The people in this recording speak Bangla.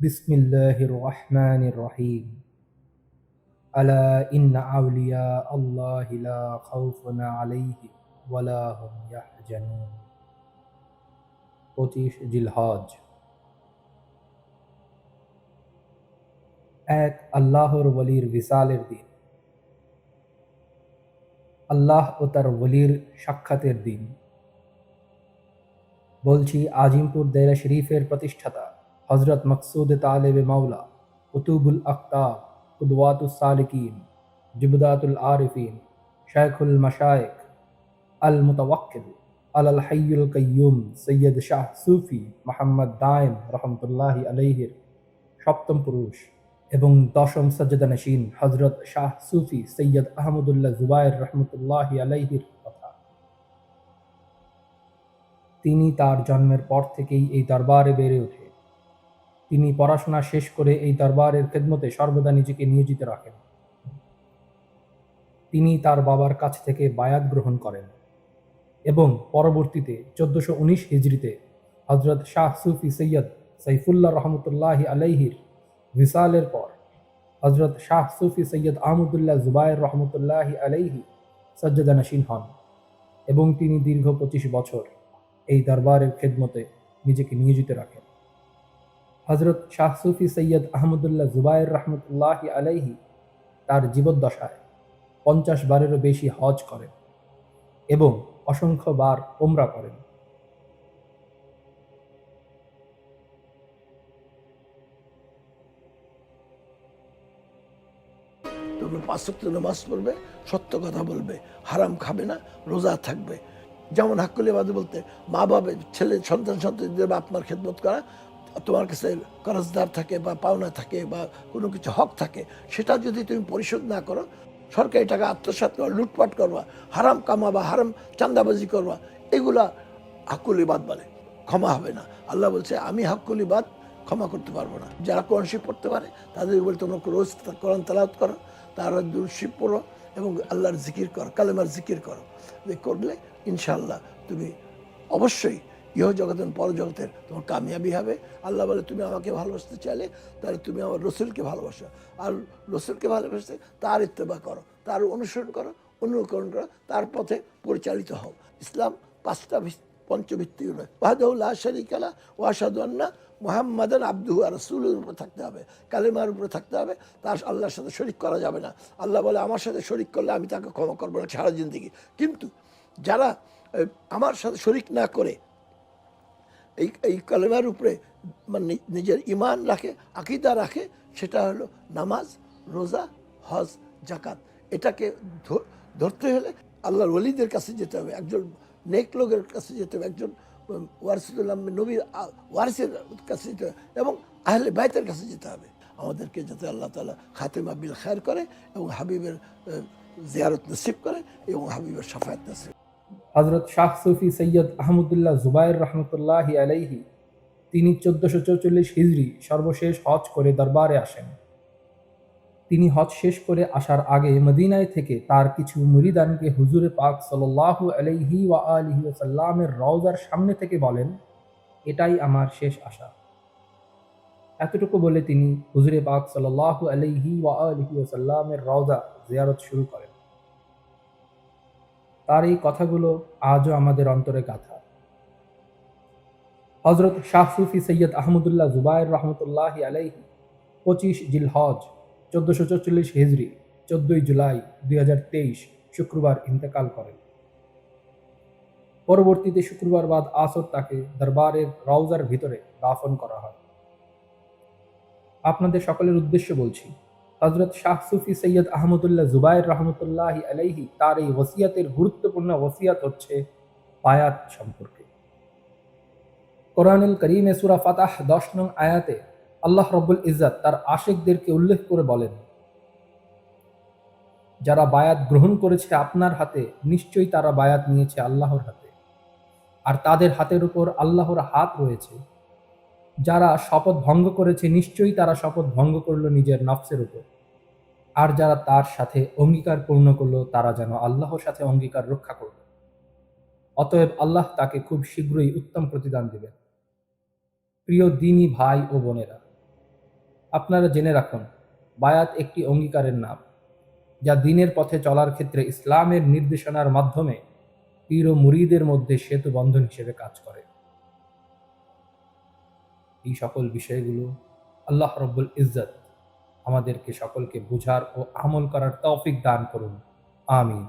بسم الله الرحمن الرحيم ألا إن أولياء الله لا خوف عليهم ولا هم يحزنون পঁচিশ জিলহজ এক আল্লাহর ওলির বিসালের দিন আল্লাহ ও তার ওলির সাক্ষাতের দিন বলছি আজিমপুর দেরা শরীফের প্রতিষ্ঠাতা হজরত মকসুদ তালেব মাওলা, কুতুবুল আখতাব কুদওয়াতুল সালিকিন, জিবদাতুল আরিফিন শেখুল মশায়েক আল মুতাওয়াক্কিল আল আল হাইয়ুল কাইয়ুম সৈয়দ শাহ সুফি মোহাম্মদ দায়েম রহমতুল্লাহি আলাইহির সপ্তম পুরুষ এবং দশম সজ্জদানসীন হজরত শাহ সুফি সৈয়দ আহমদুল্লাহ জুবাইর রহমতুল্লাহি আলাইহির কথা। তিনি তার জন্মের পর থেকেই এই দরবারে বেড়ে ওঠে। তিনি পড়াশোনা শেষ করে এই দরবারের খেদমতে সর্বদা নিজেকে নিয়োজিত রাখেন। তিনি তার বাবার কাছ থেকে বায়াত গ্রহণ করেন এবং পরবর্তীতে চোদ্দশো উনিশ হিজড়িতে হজরত শাহ সুফি সৈয়দ সাইফুল্লাহ রহমতুল্লাহি আলাইহির ভিসালের পর হজরত শাহ সুফি সৈয়দ আহমদুল্লাহ জুবাইর রহমতুল্লাহি আলাইহি সজ্জদানসীন হন এবং তিনি দীর্ঘ পঁচিশ বছর এই দরবারের খেদমতে নিজেকে নিয়োজিত রাখেন। হজরত শাহ সুফি সৈয়দ আহমদুল্লাহ জুবাইর রহমতুল্লাহি আলাইহি তার জীবদ্দশায় পঞ্চাশ বারেরও বেশি হজ করেন এবং অসংখ্য বার ওমরা করেন। পাঁচ নামাজ পড়বে, সত্য কথা বলবে, হারাম খাবে না, রোজা থাকবে। যেমন হাক্কুলিবাদী বলতে মা বাবা ছেলে সন্তান সন্তানদের বাপ মার খেদমত করা তোমার কাছে করজদার থাকে বা পাওনা থাকে বা কোনো কিছু হক থাকে, সেটা যদি তুমি পরিশোধ না করো, সরকারি টাকা আত্মসাৎ করো, লুটপাট করবা হারাম কামাবা, হারাম চান্দাবাজি করবা এগুলা হাক্কুলিবাদ বলে। ক্ষমা হবে না। আল্লাহ বলছে, আমি হাক্কুলিবাদ ক্ষমা করতে পারব না। যারা কোরআন শিব পড়তে পারে, তাদের বলে তোমরা রোজ কোরআন তালাত করো, তারা দুর্শিব পড়ো এবং আল্লাহর জিকির করো, কালেমার জিকির করো। যে করলে ইনশাল্লাহ তুমি অবশ্যই ইহ জগতের পর জগতের তোমার কামিয়াবি হবে। আল্লাহ বলে, তুমি আমাকে ভালোবাসতে চাইলে তাহলে তুমি আমার রসুলকে ভালোবাসো। আর রসুলকে ভালোবাসতে তার ইত্তেবা করো, তার অনুসরণ করো, অনুকরণ করো, তার পথে পরিচালিত হও। ইসলাম পাঁচটা ভিত- পঞ্চভিত্তিক নয়। ওয়াহাদুল্লাহ শরিকালা ওয়াসাদুল্লাহ মোহাম্মদান আব্দু আর রসুলের উপরে থাকতে হবে। কালেমার উপরে থাকতে হবে। তার আল্লাহর সাথে শরিক করা যাবে না। আল্লাহ বলে, আমার সাথে শরিক করলে আমি তাকে ক্ষমা করব না সারা জিন্দিগি। কিন্তু যারা আমার সাথে শরিক না করে এই এই কালেমার উপরে মানে নিজের ইমান রাখে আকিদা রাখে সেটা হলো নামাজ রোজা হজ জাকাত এটাকে ধরতে হলে আল্লাহর ওলিদের কাছে যেতে হবে একজন নেক লোকের কাছে যেতে হবে একজন উম, নবীর ওয়ারিসের কাছে যেতে হবে এবং আহলে বাইতের কাছে যেতে হবে। আমাদেরকে যাতে আল্লাহ তালা খাতেমা বিল খায়ের করে এবং হাবিবের জিয়ারত নসিব করে এবং হাবিবের সাফায়াত নসিব হজরত শাহ সুফি সৈয়দ আহমদুল্লাহ জুবাইর রহমতুল্লাহি আলাইহি, তিনি চোদ্দশো চৌচল্লিশ হিজড়ি সর্বশেষ হজ করে দরবারে আসেন। তিনি হজ শেষ করে আসার আগে মদিনায় থেকে তার কিছু মুরিদানকে হুজুরে পাক সাল্লাল্লাহু আলাইহি ওয়া আলিহি ওয়াসাল্লামের রওজার সামনে থেকে বলেন, এটাই আমার শেষ আশা। এতটুকু বলে তিনি হুজুরে পাক সাল্লাল্লাহু আলাইহি ওয়া আলিহি ওয়াসাল্লামের রওজা জিয়ারত শুরু করেন। তার এই কথাগুলো আজও আমাদের অন্তরে গাথা। হজরত শাহ সুফি সৈয়দ আহমদুল্লাহ জুবাইর রহমতুল্লাহ আলাইহি পঁচিশ জিলহজ, চোদ্দশো চৌচল্লিশ হিজড়ি চোদ্দই জুলাই দুই হাজার তেইশ শুক্রবার ইন্তেকাল করেন। পরবর্তীতে শুক্রবার বাদ আসর তাকে দরবারের রওজার ভিতরে দাফন করা হয়। আপনাদের সকলের উদ্দেশ্য বলছি হজরত শাহ সুফি সৈয়দ আহমদুল্লাহ জুবাইর রহমতুল্লাহ আলাইহি তার এই ওসিয়াতের গুরুত্বপূর্ণ ওসিয়াত হচ্ছে বায়াত সম্পর্কে। কোরআনুল করিমে সুরা ফাতাহ দশ নং আয়াতে আল্লাহ রব্বুল ইজ্জাত তার আশেকদেরকে উল্লেখ করে বলেন, যারা বায়াত গ্রহণ করেছে আপনার হাতে, নিশ্চয়ই তারা বায়াত নিয়েছে আল্লাহর হাতে। আর তাদের হাতের উপর আল্লাহর হাত রয়েছে। যারা শপথ ভঙ্গ করেছে, নিশ্চয়ই তারা শপথ ভঙ্গ করল নিজের নফসের উপর। আর যারা তার সাথে অঙ্গীকার পূর্ণ করল, তারা যেন আল্লাহর সাথে অঙ্গীকার রক্ষা করল অতএব আল্লাহ তাকে খুব শীঘ্রই উত্তম প্রতিদান দিবেন। প্রিয় দিনী ভাই ও বোনেরা, আপনারা জেনে রাখুন, বায়াত একটি অঙ্গীকারের নাম, যা দিনের পথে চলার ক্ষেত্রে ইসলামের নির্দেশনার মাধ্যমে পীর ও মুরিদের মধ্যে সেতু বন্ধন হিসেবে কাজ করে। এই সকল বিষয়গুলো আল্লাহ রব্বুল ইজ্জত আমাদেরকে সকলকে বুঝার ও আমল করার তৌফিক দান করুন। আমিন।